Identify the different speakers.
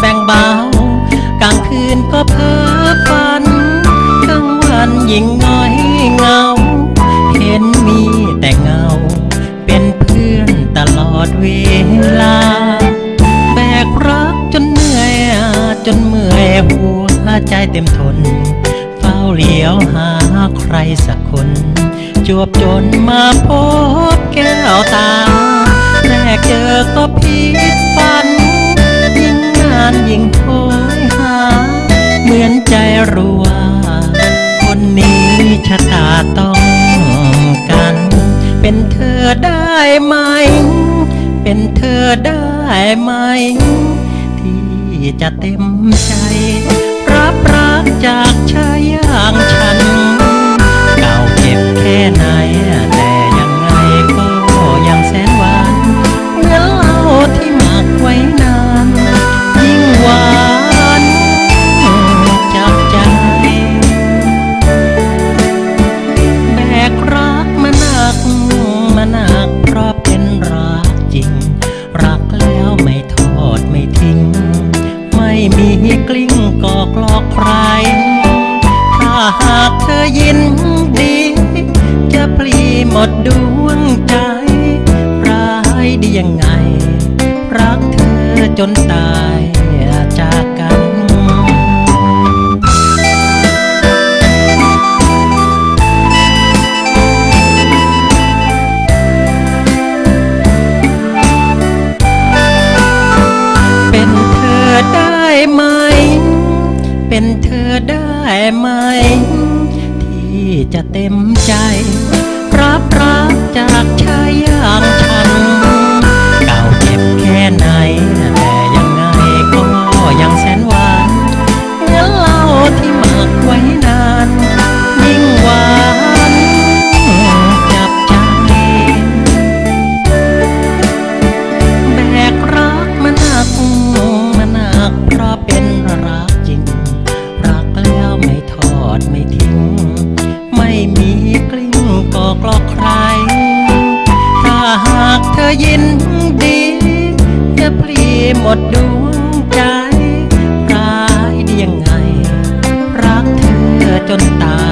Speaker 1: แบ่งเบากลางคืนก็เพ้อฝันกลางวันยิ่งน้อยเงา เห็นมีแต่เงา เป็นเพื่อนตลอดเวลา แบกรักจนเหนื่อยจนเมื่อยหัวใจเต็มทน เฝ้าเหลียวหาใครสักคน จวบจนมาพบแก้วตาแรกเจอก็พี่ รู้ว่า คนนี้ชะตาต้องกัน เป็นเธอได้ไหม เป็นเธอได้ไหม ที่จะเต็มใจ รับรักจากชายอย่างฉัน เก่าเก็บแค่ไหน มีกลิ้งกอกลอกใคร ถ้าหากเธอยินดี จะพลีหมดดวงใจ ร้ายดียังไง รักเธอจนตาย เป็นเธอได้ไหม ที่จะเต็มใจ รับรักจากชายอย่างฉันเก่าเจ็บแค่ไหนแต่ยังไงก็ยังแสนหวานเหมือนเล้าที่หมักไว้นานยิ่งหวานจับใจแบกรักมันหนัก ยินดีจะพลีหมดดวงใจร้ายดียังไง รักเธอจนตาย